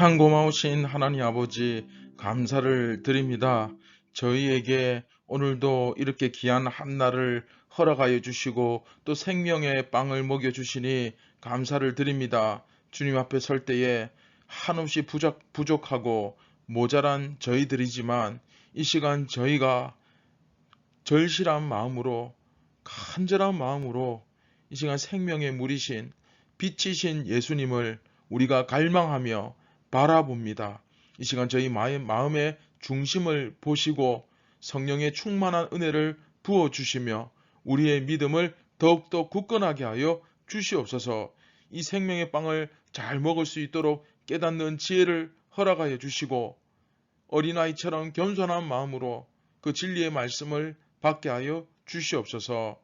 참 고마우신 하나님 아버지 감사를 드립니다. 저희에게 오늘도 이렇게 귀한 한날을 허락하여 주시고 또 생명의 빵을 먹여 주시니 감사를 드립니다. 주님 앞에 설 때에 한없이 부족, 부족하고 모자란 저희들이지만 이 시간 저희가 절실한 마음으로 간절한 마음으로 이 시간 생명의 물이신 빛이신 예수님을 우리가 갈망하며 바라봅니다. 이 시간 저희 마음- 마음의 중심을 보시고 성령의 충만한 은혜를 부어 주시며 우리의 믿음을 더욱더 굳건하게 하여 주시옵소서. 이 생명의 빵을 잘 먹을 수 있도록 깨닫는 지혜를 허락하여 주시고 어린아이처럼 겸손한 마음으로 그 진리의 말씀을 받게 하여 주시옵소서.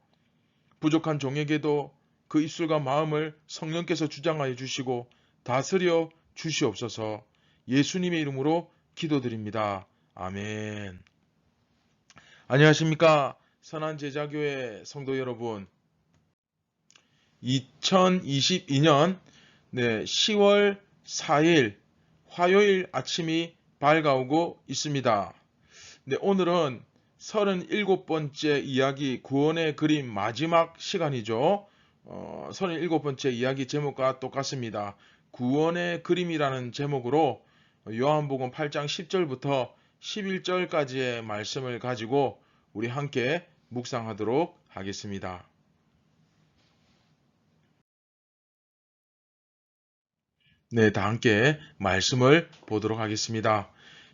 부족한 종에게도 그 입술과 마음을 성령께서 주장하여 주시고 다스려 주시옵소서. 예수님의 이름으로 기도드립니다. 아멘. 안녕하십니까. 선한 제자교회 성도 여러분. 2022년 10월 4일 화요일 아침이 밝아오고 있습니다. 네, 오늘은 37번째 이야기 구원의 그림 마지막 시간이죠. 어, 37번째 이야기 제목과 똑같습니다. 구원의 그림이라는 제목으로 요한복음 8장 10절부터 11절까지의 말씀을 가지고 우리 함께 묵상하도록 하겠습니다. 네, 다 함께 말씀을 보도록 하겠습니다.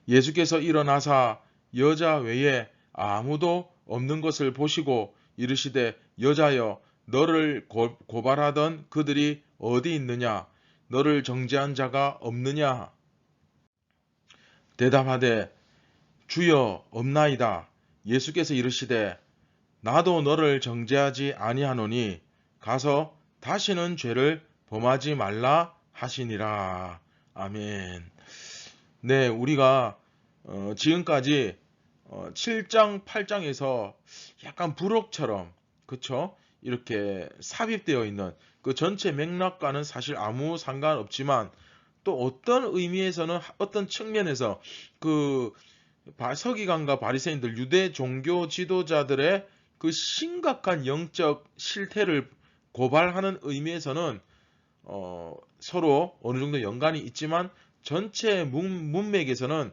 예수께서 일어나사 여자 외에 아무도 없는 것을 보시고 이르시되 여자여 너를 고, 고발하던 그들이 어디 있느냐 너를 정죄한 자가 없느냐? 대답하되 주여 없나이다. 예수께서 이르시되 나도 너를 정죄하지 아니하노니 가서 다시는 죄를 범하지 말라 하시니라. 아멘. 네 우리가 어, 지금까지 어, 7장 8장에서 약간 부록처럼 그쵸? 이렇게 삽입되어 있는 그 전체 맥락과는 사실 아무 상관없지만 또 어떤 의미에서는 어떤 측면에서 그 바- 서기관과 바리새인들 유대 종교 지도자들의 그 심각한 영적 실태를 고발하는 의미에서는 어, 서로 어느 정도 연관이 있지만 전체 문, 문맥에서는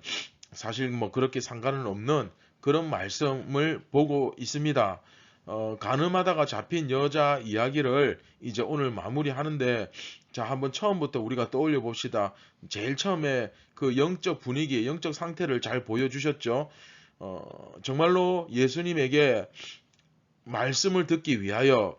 사실 뭐 그렇게 상관은 없는 그런 말씀을 보고 있습니다. 어, 가늠하다가 잡힌 여자 이야기를 이제 오늘 마무리하는데 자 한번 처음부터 우리가 떠올려 봅시다. 제일 처음에 그 영적 분위기, 영적 상태를 잘 보여주셨죠. 어, 정말로 예수님에게 말씀을 듣기 위하여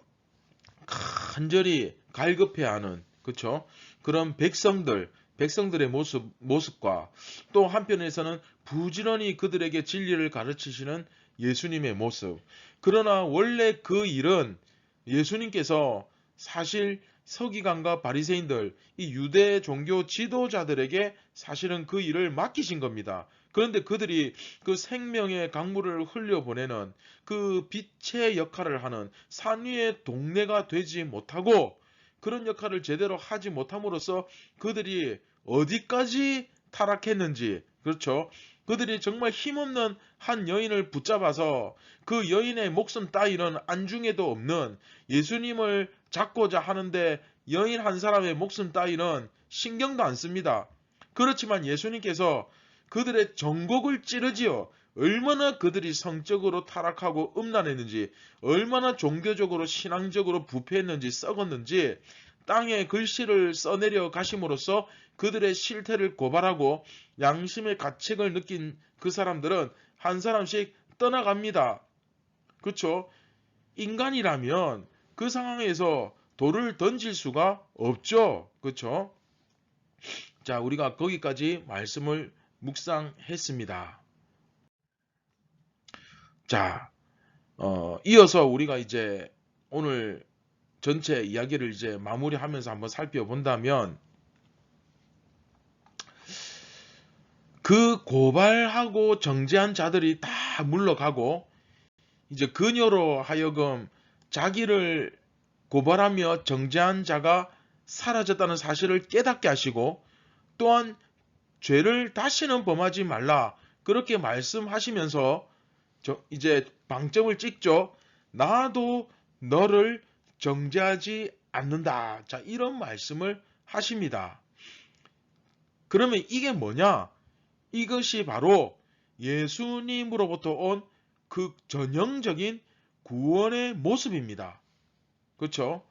간절히 갈급해하는 그쵸? 그런 백성들, 백성들의 모습, 모습과 또 한편에서는 부지런히 그들에게 진리를 가르치시는 예수님의 모습. 그러나 원래 그 일은 예수님께서 사실 서기관과 바리새인들, 이 유대 종교 지도자들에게 사실은 그 일을 맡기신 겁니다. 그런데 그들이 그 생명의 강물을 흘려보내는 그 빛의 역할을 하는 산 위의 동네가 되지 못하고 그런 역할을 제대로 하지 못함으로써 그들이 어디까지 타락했는지, 그렇죠? 그들이 정말 힘없는 한 여인을 붙잡아서 그 여인의 목숨 따위는 안중에도 없는 예수님을 잡고자 하는데 여인 한 사람의 목숨 따위는 신경도 안 씁니다. 그렇지만 예수님께서 그들의 정곡을 찌르지요. 얼마나 그들이 성적으로 타락하고 음란했는지, 얼마나 종교적으로 신앙적으로 부패했는지 썩었는지 땅에 글씨를 써내려 가심으로써 그들의 실태를 고발하고 양심의 가책을 느낀 그 사람들은 한 사람씩 떠나갑니다. 그렇죠? 인간이라면 그 상황에서 돌을 던질 수가 없죠. 그렇죠? 자, 우리가 거기까지 말씀을 묵상했습니다. 자, 어, 이어서 우리가 이제 오늘 전체 이야기를 이제 마무리하면서 한번 살펴본다면 그 고발하고 정죄한 자들이 다 물러가고 이제 그녀로 하여금 자기를 고발하며 정죄한 자가 사라졌다는 사실을 깨닫게 하시고 또한 죄를 다시는 범하지 말라. 그렇게 말씀하시면서 저 이제 방점을 찍죠. 나도 너를 정죄하지 않는다. 자, 이런 말씀을 하십니다. 그러면 이게 뭐냐? 이것이 바로 예수님으로부터 온그 전형적인 구원의 모습입니다. 그렇죠?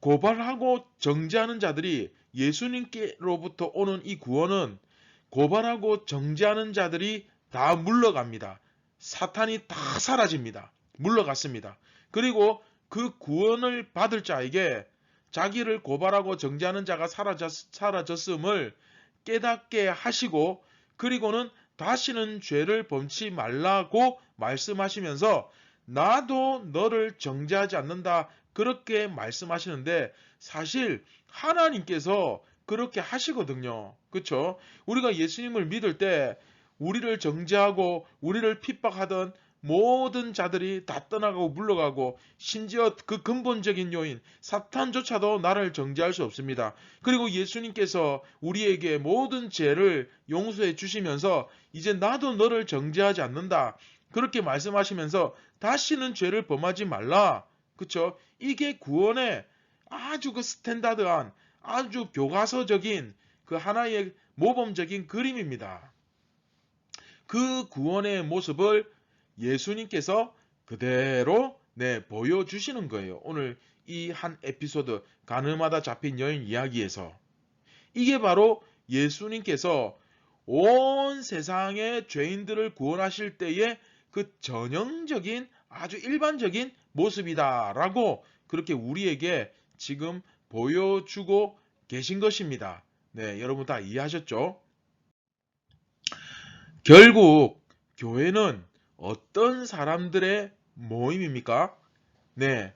고발하고 정죄하는 자들이 예수님께로부터 오는 이 구원은 고발하고 정죄하는 자들이 다 물러갑니다. 사탄이 다 사라집니다. 물러갔습니다. 그리고 그 구원을 받을 자에게 자기를 고발하고 정죄하는 자가 사라졌, 사라졌음을 깨닫게 하시고 그리고는 다시는 죄를 범치 말라고 말씀하시면서 나도 너를 정죄하지 않는다 그렇게 말씀하시는데 사실 하나님께서 그렇게 하시거든요. 그렇죠? 우리가 예수님을 믿을 때 우리를 정죄하고 우리를 핍박하던 모든 자들이 다 떠나가고 물러가고 심지어 그 근본적인 요인 사탄조차도 나를 정죄할 수 없습니다. 그리고 예수님께서 우리에게 모든 죄를 용서해 주시면서 이제 나도 너를 정죄하지 않는다. 그렇게 말씀하시면서 다시는 죄를 범하지 말라. 그쵸? 이게 구원의 아주 그 스탠다드한 아주 교과서적인 그 하나의 모범적인 그림입니다. 그 구원의 모습을 예수님께서 그대로 네, 보여주시는 거예요. 오늘 이 한 에피소드 가늠하다 잡힌 여인 이야기에서 이게 바로 예수님께서 온 세상의 죄인들을 구원하실 때의 그 전형적인 아주 일반적인 모습이다라고 그렇게 우리에게 지금 보여주고 계신 것입니다. 네, 여러분 다 이해하셨죠? 결국 교회는 어떤 사람들의 모임입니까? 네.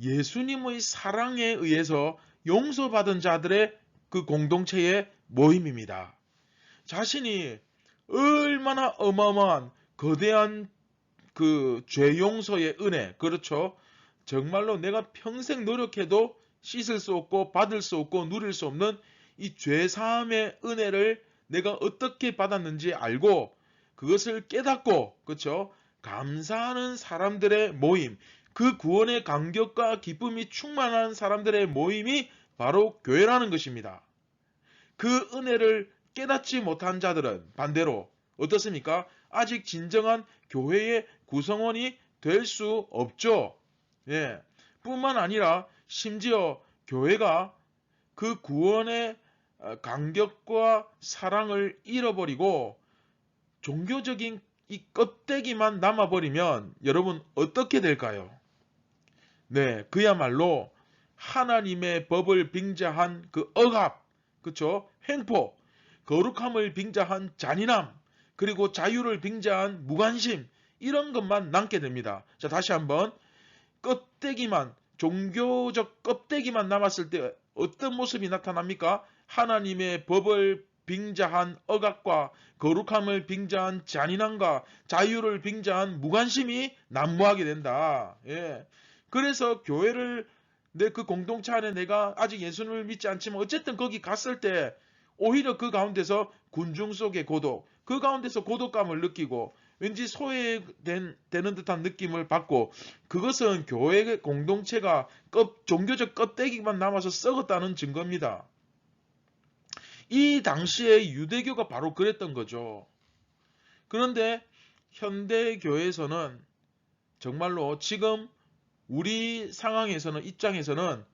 예수님의 사랑에 의해서 용서받은 자들의 그 공동체의 모임입니다. 자신이 얼마나 어마어마한 거대한 그 죄 용서의 은혜, 그렇죠? 정말로 내가 평생 노력해도 씻을 수 없고 받을 수 없고 누릴 수 없는 이 죄 사함의 은혜를 내가 어떻게 받았는지 알고 그것을 깨닫고 그렇죠? 감사하는 사람들의 모임, 그 구원의 감격과 기쁨이 충만한 사람들의 모임이 바로 교회라는 것입니다. 그 은혜를 깨닫지 못한 자들은 반대로 어떻습니까? 아직 진정한 교회의 구성원이 될 수 없죠. 예. 뿐만 아니라 심지어 교회가 그 구원의 감격과 사랑을 잃어버리고 종교적인 이 껍데기만 남아버리면 여러분 어떻게 될까요? 네, 그야말로 하나님의 법을 빙자한 그 억압, 그쵸? 횡포, 거룩함을 빙자한 잔인함, 그리고 자유를 빙자한 무관심, 이런 것만 남게 됩니다. 자, 다시 한번. 껍데기만, 종교적 껍데기만 남았을 때 어떤 모습이 나타납니까? 하나님의 법을 빙자한 억압과 거룩함을 빙자한 잔인함과 자유를 빙자한 무관심이 난무하게 된다. 예. 그래서 교회를 내 그 공동체 안에 내가 아직 예수님을 믿지 않지만 어쨌든 거기 갔을 때 오히려 그 가운데서 군중 속의 고독, 그 가운데서 고독감을 느끼고 왠지 소외되는 듯한 느낌을 받고 그것은 교회 공동체가 껍, 종교적 껍데기만 남아서 썩었다는 증거입니다. 이 당시에 유대교가 바로 그랬던 거죠. 그런데 현대교회에서는 정말로 지금 우리 상황에서는 입장에서는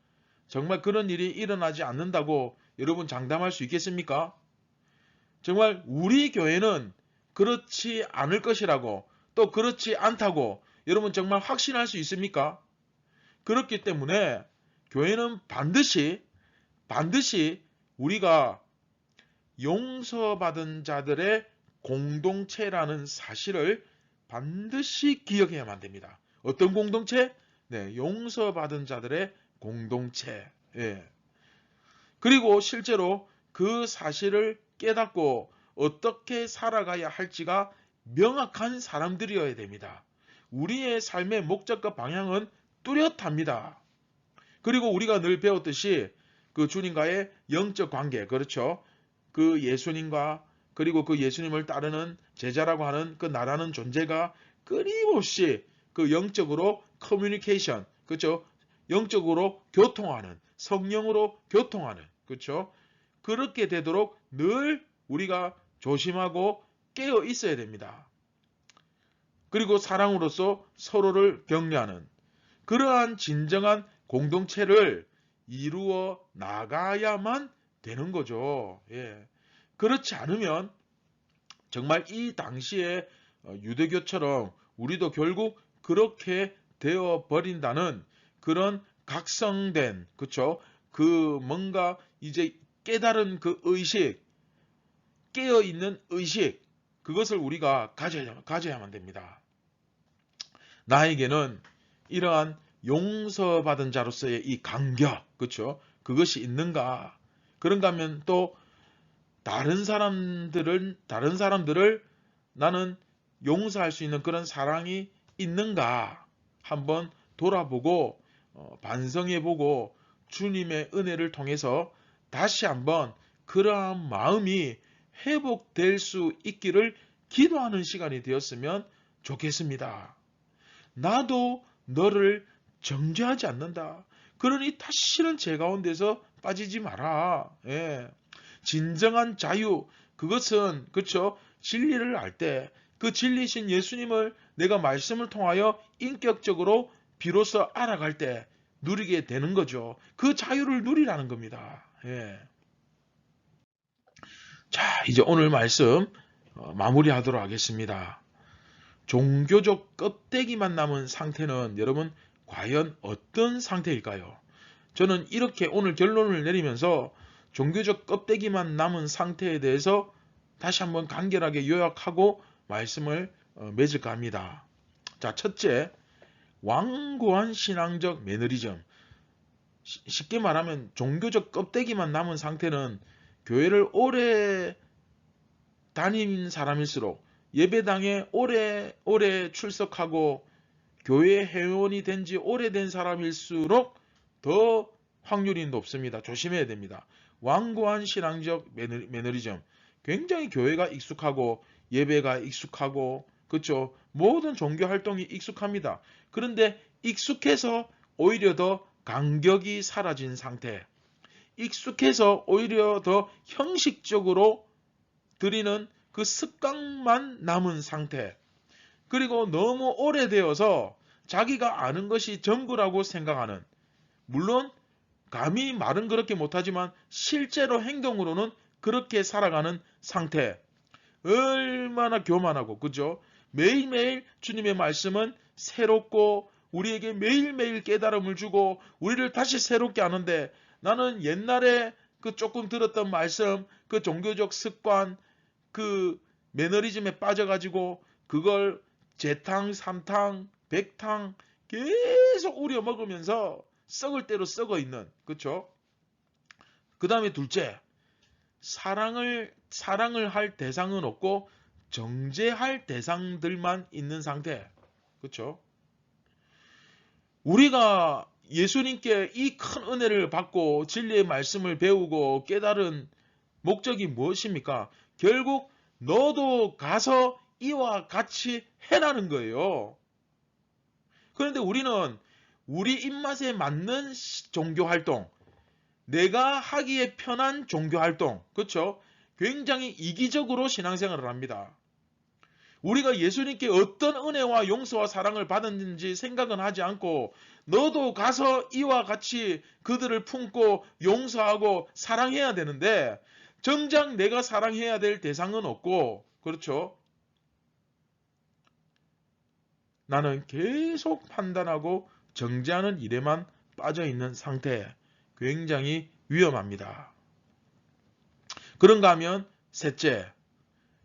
정말 그런 일이 일어나지 않는다고 여러분 장담할 수 있겠습니까? 정말 우리 교회는 그렇지 않을 것이라고 또 그렇지 않다고 여러분 정말 확신할 수 있습니까? 그렇기 때문에 교회는 반드시 반드시 우리가 용서받은 자들의 공동체라는 사실을 반드시 기억해야만 됩니다. 어떤 공동체? 네, 용서받은 자들의 공동체. 예. 그리고 실제로 그 사실을 깨닫고 어떻게 살아가야 할지가 명확한 사람들이어야 됩니다. 우리의 삶의 목적과 방향은 뚜렷합니다. 그리고 우리가 늘 배웠듯이 그 주님과의 영적 관계, 그렇죠? 그 예수님과 그리고 그 예수님을 따르는 제자라고 하는 그 나라는 존재가 끊임없이 그 영적으로 커뮤니케이션, 그렇죠? 영적으로 교통하는, 성령으로 교통하는, 그렇죠? 그렇게 되도록 늘 우리가 조심하고 깨어 있어야 됩니다. 그리고 사랑으로서 서로를 격려하는 그러한 진정한 공동체를 이루어 나가야만 되는 거죠. 예. 그렇지 않으면 정말 이 당시에 어, 유대교처럼 우리도 결국 그렇게 되어 버린다는 그런 각성된 그쵸 그 뭔가 이제 깨달은 그 의식 깨어 있는 의식 그것을 우리가 가져야, 가져야만 됩니다. 나에게는 이러한 용서받은 자로서의 이 감격, 그렇죠? 그것이 있는가? 그런가 하면 또 다른 사람들은 다른 사람들을 나는 용서할 수 있는 그런 사랑이 있는가? 한번 돌아보고 어, 반성해보고 주님의 은혜를 통해서 다시 한번 그러한 마음이 회복될 수 있기를 기도하는 시간이 되었으면 좋겠습니다. 나도 너를 정죄하지 않는다. 그러니 다시는 제 가운데서 빠지지 마라. 예. 진정한 자유 그것은 그렇죠. 진리를 알 때 그 진리신 예수님을 내가 말씀을 통하여 인격적으로 비로소 알아갈 때 누리게 되는 거죠. 그 자유를 누리라는 겁니다. 예. 자, 이제 오늘 말씀 어, 마무리하도록 하겠습니다. 종교적 껍데기만 남은 상태는 여러분 과연 어떤 상태일까요? 저는 이렇게 오늘 결론을 내리면서 종교적 껍데기만 남은 상태에 대해서 다시 한번 간결하게 요약하고 말씀을 어, 맺을까 합니다. 자, 첫째, 완고한 신앙적 매너리즘. 쉽게 말하면 종교적 껍데기만 남은 상태는 교회를 오래 다닌 사람일수록 예배당에 오래 오래 출석하고 교회 회원이 된 지 오래된 사람일수록 더 확률이 높습니다. 조심해야 됩니다. 완고한 신앙적 매너리즘. 굉장히 교회가 익숙하고 예배가 익숙하고 그렇죠. 모든 종교 활동이 익숙합니다. 그런데 익숙해서 오히려 더 간격이 사라진 상태. 익숙해서 오히려 더 형식적으로 드리는 그 습관만 남은 상태. 그리고 너무 오래되어서 자기가 아는 것이 전부라고 생각하는. 물론 감히 말은 그렇게 못하지만 실제로 행동으로는 그렇게 살아가는 상태. 얼마나 교만하고 그죠? 매일매일 주님의 말씀은 새롭고 우리에게 매일매일 깨달음을 주고 우리를 다시 새롭게 하는데 나는 옛날에 그 조금 들었던 말씀, 그 종교적 습관, 그 매너리즘에 빠져가지고 그걸 재탕, 삼탕, 백탕 계속 우려 먹으면서 썩을 대로 썩어 있는 그렇죠? 그 다음에 둘째 사랑을 사랑을 할 대상은 없고 정죄할 대상들만 있는 상태 그렇죠? 우리가 예수님께 이 큰 은혜를 받고 진리의 말씀을 배우고 깨달은 목적이 무엇입니까? 결국 너도 가서 이와 같이 해라는 거예요. 그런데 우리는 우리 입맛에 맞는 종교 활동, 내가 하기에 편한 종교 활동, 그렇죠? 굉장히 이기적으로 신앙생활을 합니다. 우리가 예수님께 어떤 은혜와 용서와 사랑을 받았는지 생각은 하지 않고 너도 가서 이와 같이 그들을 품고 용서하고 사랑해야 되는데 정작 내가 사랑해야 될 대상은 없고 그렇죠? 나는 계속 판단하고 정지하는 일에만 빠져 있는 상태 굉장히 위험합니다. 그런가 하면 셋째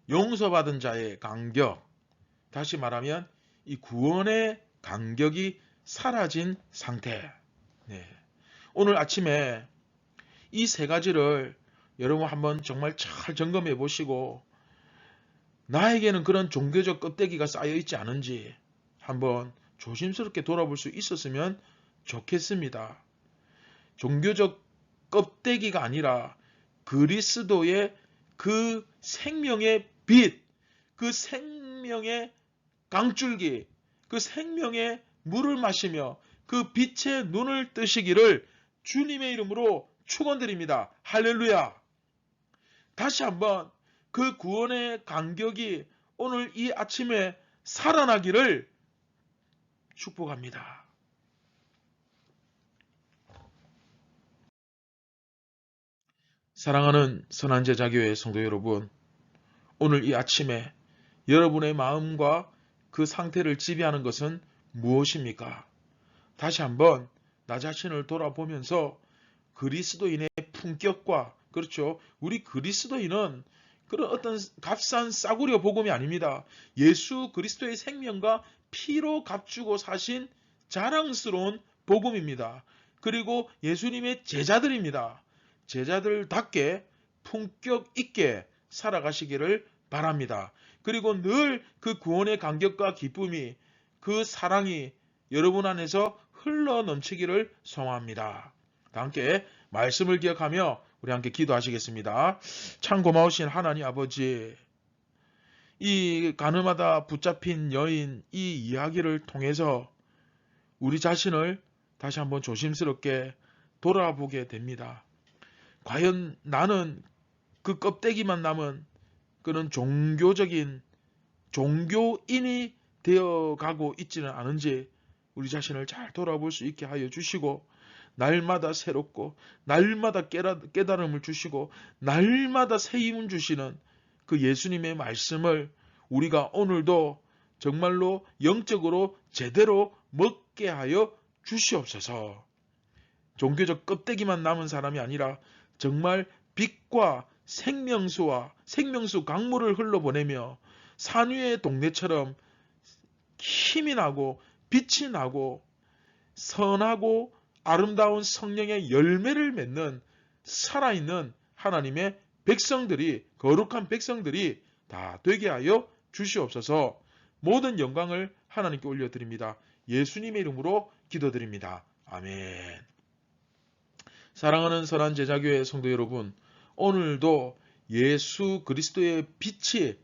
용서받은 자의 간격. 다시 말하면 이 구원의 간격이 사라진 상태. 네. 오늘 아침에 이 세 가지를 여러분 한번 정말 잘 점검해 보시고 나에게는 그런 종교적 껍데기가 쌓여 있지 않은지 한번 조심스럽게 돌아볼 수 있었으면 좋겠습니다. 종교적 껍데기가 아니라 그리스도의 그 생명의 빛, 그 생명의 강줄기, 그 생명의 물을 마시며 그 빛의 눈을 뜨시기를 주님의 이름으로 축원드립니다. 할렐루야. 다시 한번 그 구원의 간격이 오늘 이 아침에 살아나기를 축복합니다. 사랑하는 선한 제 자교회 성도 여러분, 오늘 이 아침에 여러분의 마음과 그 상태를 지배하는 것은 무엇입니까? 다시 한번 나 자신을 돌아보면서 그리스도인의 품격과 그렇죠. 우리 그리스도인은 그런 어떤 값싼 싸구려 복음이 아닙니다. 예수 그리스도의 생명과 피로 값주고 사신 자랑스러운 복음입니다. 그리고 예수님의 제자들입니다. 제자들답게 품격 있게 살아가시기를 바랍니다. 그리고 늘 그 구원의 감격과 기쁨이 그 사랑이 여러분 안에서 흘러 넘치기를 소망합니다. 다 함께 말씀을 기억하며 우리 함께 기도하시겠습니다. 참 고마우신 하나님 아버지, 이 가늠하다 붙잡힌 여인 이 이야기를 통해서 우리 자신을 다시 한번 조심스럽게 돌아보게 됩니다. 과연 나는 그 껍데기만 남은 그런 종교적인 종교인이 되어 가고 있지는 않은지 우리 자신을 잘 돌아볼 수 있게 하여 주시고 날마다 새롭고 날마다 깨달음을 주시고 날마다 새 힘을 주시는 그 예수님의 말씀을 우리가 오늘도 정말로 영적으로 제대로 먹게 하여 주시옵소서. 종교적 껍데기만 남은 사람이 아니라 정말 빛과 생명수와 생명수 강물을 흘러보내며 산 위의 동네처럼 힘이 나고 빛이 나고 선하고 아름다운 성령의 열매를 맺는 살아있는 하나님의 백성들이 거룩한 백성들이 다 되게 하여 주시옵소서 모든 영광을 하나님께 올려드립니다. 예수님의 이름으로 기도드립니다. 아멘. 사랑하는 선한 제자교회 성도 여러분, 오늘도 예수 그리스도의 빛이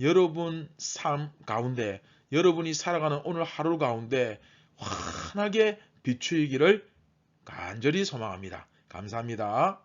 여러분 삶 가운데, 여러분이 살아가는 오늘 하루 가운데 환하게 비추이기를 간절히 소망합니다. 감사합니다.